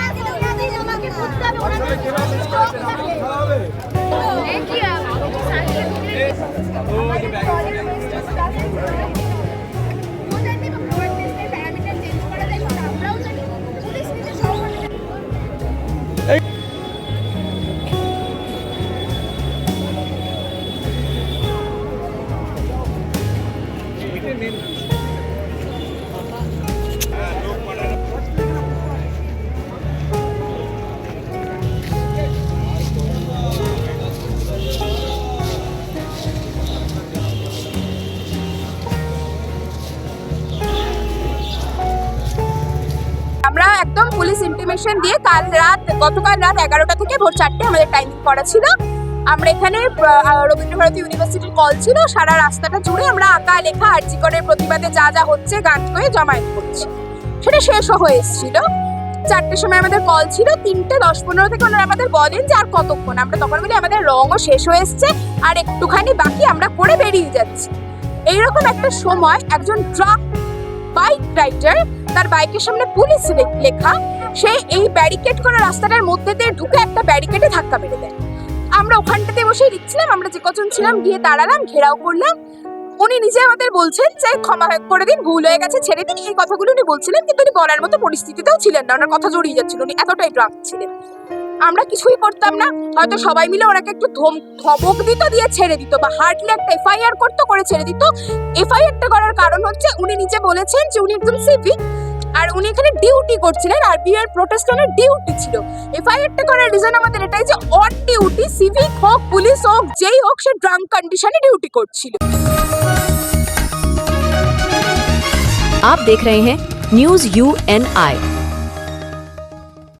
আগে ওনাদের আমাকে করতে হবে ওনাদের কি আমরা একদম পুলিশ ইন্টিমেশন দিয়ে কাল রাত, গতকাল রাত এগারোটা থেকে ভোর চারটে আমাদের টাইমিং করা ছিল। আমরা এখানে রবীন্দ্রভারতী ইউনিভার্সিটির কল ছিল। সারা রাস্তাটা জুড়ে আমরা আঁকা, লেখা আর আর্জিকরের প্রতিবাদে যা যা হচ্ছে, গান করে জমায়েত করছি। সেটা শেষও হয়ে এসেছিল। চারটের সময় আমাদের কল ছিল, তিনটে দশ পনেরো থেকে ওনারা আমাদের বলেন যে আর কতক্ষণ। আমরা তখন বলি, আমাদের রঙও শেষ হয়ে এসছে, আর একটুখানি বাকি আমরা করে বেরিয়ে যাচ্ছি। এইরকম একটা সময় একজন ট্রাক বাইক রাইডার, তার বাইকের সামনে পুলিশ লেখা, সে এই ব্যারিকেড করা রাস্তাটার মধ্যে দিয়ে ঢুকে একটা ব্যারিকেডে ধাক্কা মেরে দেয়। আমরা ওখানটাতে বসে লিখছিলাম আমরা যে কজন ছিলাম, গিয়ে দাঁড়ালাম, ঘেরাও করলাম। উনি নিজে আমাদের বলছেন যে, ক্ষমা করে দিন, ভুল হয়ে গেছে, ছেড়ে দিন। এই কথাগুলো উনি বলছিলেন, কিন্তু উনি বলার মতো পরিস্থিতিতেও ছিলেন না, ওনার কথা জড়িয়ে যাচ্ছিল। উনি এতটাই ড্রাঙ্ক ছিলেন। আমরা কিছুই করতাম না হয়তো সবাই মিলে ওনাকে একটু ধম ধমক দিত দিয়ে ছেড়ে দিত বা হার্ডলি একটা এফআইআর করতো করে ছেড়ে দিত এফআইআরটা করার কারণ হচ্ছে উনি নিজে বলেছেন যে উনি একজন সিভিক আর উনি এখানে ডিউটি করছিলেন আর বিআর প্রোটেস্টনের ডিউটি ছিল এফআইআরটা করার রিজন আমাদের এটাই যে অন ডিউটি সিভিক হোক পুলিশ হোক যেই হোক সে ড্রাঙ্ক কন্ডিশনে ডিউটি করছিল आप देख रहे हैं न्यूज यू एन आई